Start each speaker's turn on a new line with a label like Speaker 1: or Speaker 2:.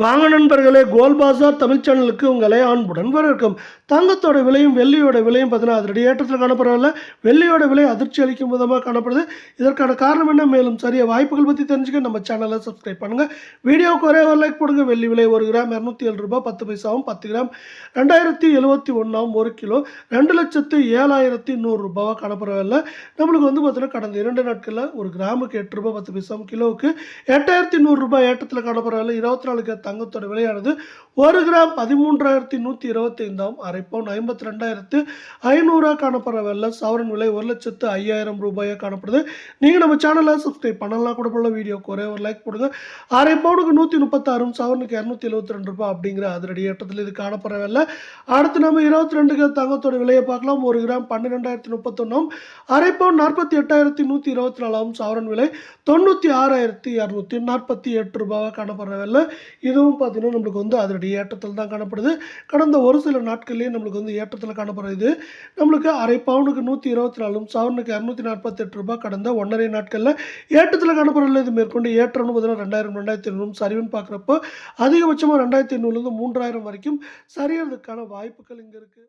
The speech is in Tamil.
Speaker 1: வாங்க நண்பர்களே கோல் பாசார் தமிழ் சேனலுக்கு உங்களை அன்புடன் வரவேற்கும். தங்கத்தோட விலையும் வெள்ளியோட விலையும் பார்த்தீங்கன்னா அதனுடைய ஏற்றத்தில் காணப்படவில்லை வெள்ளியோட விலை அதிர்ச்சி அளிக்கும் விதமாக காணப்படுது. இதற்கான காரணம் என்ன? மேலும் சரிய வாய்ப்புகள் பற்றி தெரிஞ்சுக்க நம்ம சேனலை சப்ஸ்கிரைப் பண்ணுங்கள் வீடியோவுக்கு ஒரே ஒரு லைக் கொடுங்க வெள்ளி விலை ஒரு கிராம் இரநூத்தி ஏழு ரூபாய் பத்து பைசாவும் பத்து கிராம். ரெண்டாயிரத்தி எழுபத்தி ஒன்றாவும் ஒரு கிலோ ரெண்டு லட்சத்து ஏழாயிரத்தி நூறுரூபாவாக காணப்படவில்லை நம்மளுக்கு வந்து பார்த்தீங்கன்னா கடந்த இரண்டு நாட்களில் ஒரு கிராமுக்கு எட்டு ரூபாய் பத்து பைசாவும் கிலோவுக்கு எட்டாயிரத்தி நூறுரூபா ஏற்றத்தில் காணப்படவில்லை இருபத்தி நாலு தங்கத்தோட விலையானது ஒரு கிராம் பதிமூன்றாயிரத்தி நூற்றி இருபத்தைந்தாம் அரை பவுன் ஐம்பத்தி ரெண்டாயிரத்து ஐநூறாக காணப்படவில்லை சவரன் விலை ஒரு லட்சத்து ஐயாயிரம் ரூபாயாக காணப்படுது. நீங்கள் நம்ம சேனலை சப்ஸ்கிரைப் பண்ணலாம் கூட போல வீடியோக்கு ஒரே ஒரு லைக் போடுங்க. அரை பவுனுக்கு நூற்றி முப்பத்தாறும் சவரனுக்கு இரநூத்தி எழுபத்தி ரெண்டு ரூபாய் அப்படிங்கிற அதிரடி ஏற்றத்தில் இது காணப்படவில்லை அடுத்து நம்ம இருபத்தி ரெண்டு கிராம் தங்கத்தோட விலையை பார்க்கலாம். ஒரு கிராம் பன்னிரெண்டாயிரத்தி முப்பத்தொன்னும் அரை பவுன் நாற்பத்தி எட்டாயிரத்தி நூற்றி இருபத்தி நாலாம் சவரன் விலை தொண்ணூற்றி ஆறாயிரத்தி இரநூத்தி நாற்பத்தி எட்டு ரூபாவாக காணப்படவில்லை இதுவும் பார்த்தீங்கன்னா நம்மளுக்கு வந்து அதனுடைய ஏற்றத்தில் தான் காணப்படுது. கடந்த ஒரு சில நாட்கள்லேயே நம்மளுக்கு வந்து ஏற்றத்தில் காணப்படுது. நம்மளுக்கு அரை பவுனுக்கு நூற்றி இருபத்தி நாலும் சவுனுக்கு இரநூத்தி நாற்பத்தி எட்டு ரூபாய் கடந்த ஒன்றரை நாட்களில் ஏற்றத்தில் காணப்படவில்லை. இது மேற்கொண்டு ஏற்றம்னு பார்த்தீங்கன்னா ரெண்டாயிரம் ரெண்டாயிரத்தி ஐநூறு சரிவுன்னு பார்க்குறப்போ அதிகபட்சமாக ரெண்டாயிரத்தி ஐநூறுலேருந்து மூன்றாயிரம் வரைக்கும் சரியறதுக்கான வாய்ப்புகள் இங்கே இருக்குது